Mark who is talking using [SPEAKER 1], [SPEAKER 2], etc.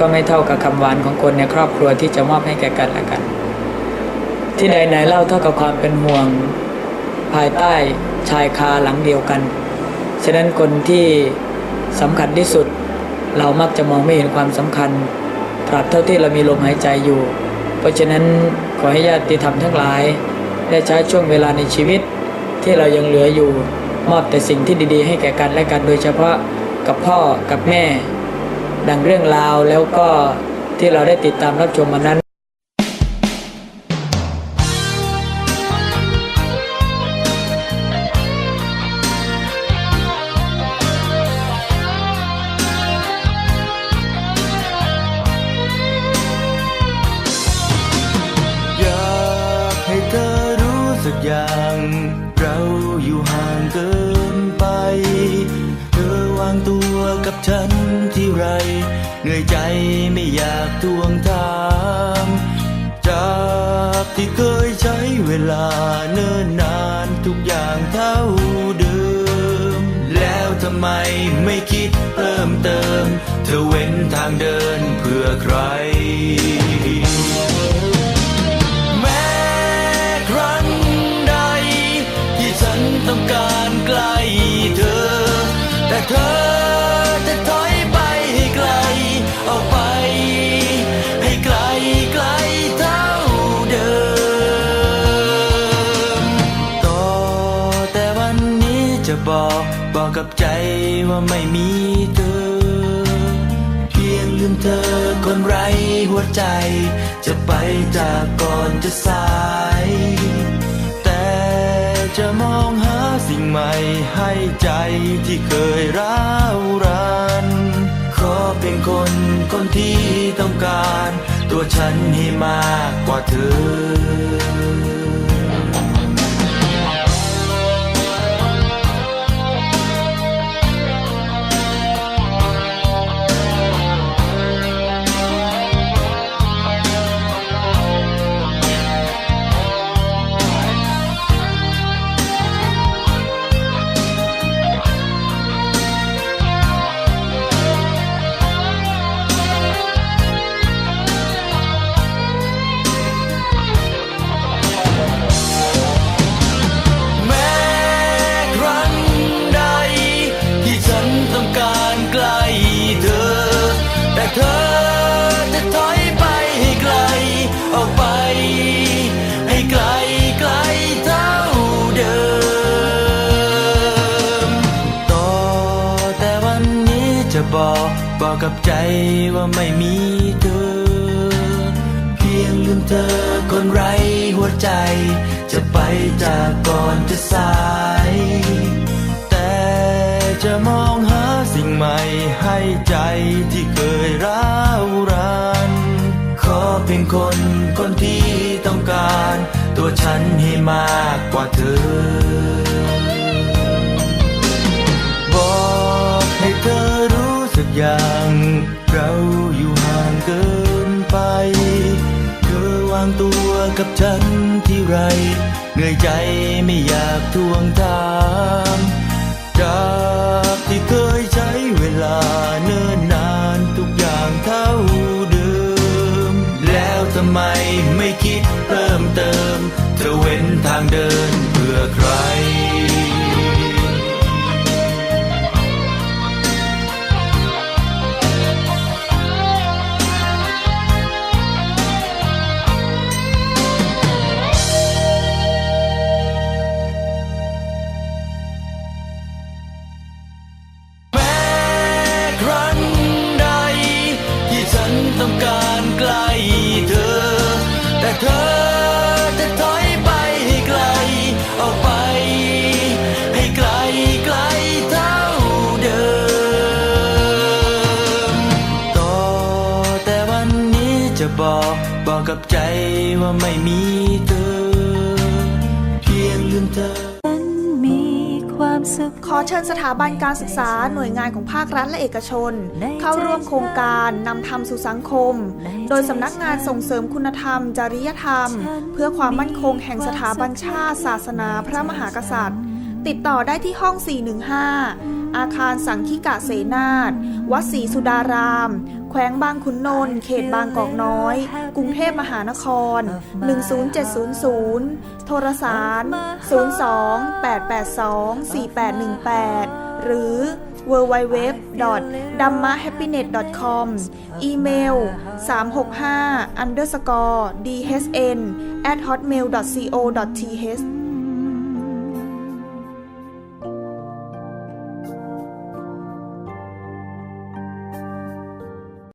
[SPEAKER 1] ก็ไม่เท่ากับคำหวานของคนในครอบครัวที่จะมอบให้แก่กันและกัน ที่ใดไหนเล่าเท่ากับความเป็นห่วง ภายใต้ชายคาหลังเดียวกัน ฉะนั้นคนที่สำคัญที่สุด เรามักจะมองไม่เห็นความสำคัญตราบเท่าที่เรามีลมหายใจอยู่ เพราะฉะนั้นขอให้ญาติธรรมทั้งหลาย ได้ใช้ช่วงเวลาในชีวิตที่เรายังเหลืออยู่มอบแต่สิ่งที่ดีๆ ให้แก่กันและกันโดยเฉพาะกับพ่อกับแม่ ดังเรื่องราวแล้วก็ที่เราได้ติดตามรับชมมานั้น
[SPEAKER 2] อย่างเราอยู่ห่างเกินไป เธอวางตัวกับฉัน ไร เหนื่อยใจไม่อยากทวงถามจากที่เคยใช้เวลาเนิ่นนานทุกอย่างเท่าเดิม แล้วทำไมไม่คิดเพิ่มเติม เธอเว้นทางเดินเพื่อใครแม้ครั้งใดที่ฉันต้องการใกล้เธอ แต่เธอ จะบอกบอกกับใจว่าไม่มีเธอ เพียงลืมเธอคนไร้หัวใจ จะไปจากก่อนจะสาย แต่จะมองหาสิ่งใหม่ให้ใจที่เคยร้าวรันขอเป็นคนคนที่ต้องการ ตัวฉันให้มากกว่าเธอ อกกับใจว่าไม่มีเธอ เพียงลืมเธอคนไร้หัวใจ จะไปจากก่อนจะสาย แต่จะมองหาสิ่งใหม่ให้ใจที่เคยร้าวรัน ขอเพียงคนคนที่ต้องการ ตัวฉันให้มากกว่าเธอ อย่างเราอยู่ห่างเกินไป เธอวางตัวกับฉันที่ไร เหนื่อยใจไม่อยากทวงถามจากที่เคยใช้เวลาเนิ่นนานทุกอย่างเท่าเดิม แล้วทำไมไม่คิดเพิ่มเติมเธอเว้นทางเดินเพื่อใคร บอกบอกกับใจว่าไม่มีเธอ เพียงลืมเธอ
[SPEAKER 3] มีความสุข
[SPEAKER 4] ขอเชิญสถาบันการศึกษาหน่วยงานของภาครัฐและเอกชน เข้าร่วมโครงการนำธรรมสู่สังคม โดยสำนักงานส่งเสริมคุณธรรม จริยธรรม เพื่อความมั่นคงแห่งสถาบันชาติ ศาสนาพระมหากษัตริย์ ติดต่อได้ที่ห้อง 415 อาคารสังคิกะเสนาถวัดศรีสุดารามแข วงบางขุนนนท์เขตบางกอกน้อย กรุงเทพมหานคร 10700 โทรสาร 02-882-4818 หรือ www d a m m a h a p p i n e t com อีเมล 365 underscore dhn at hotmail co th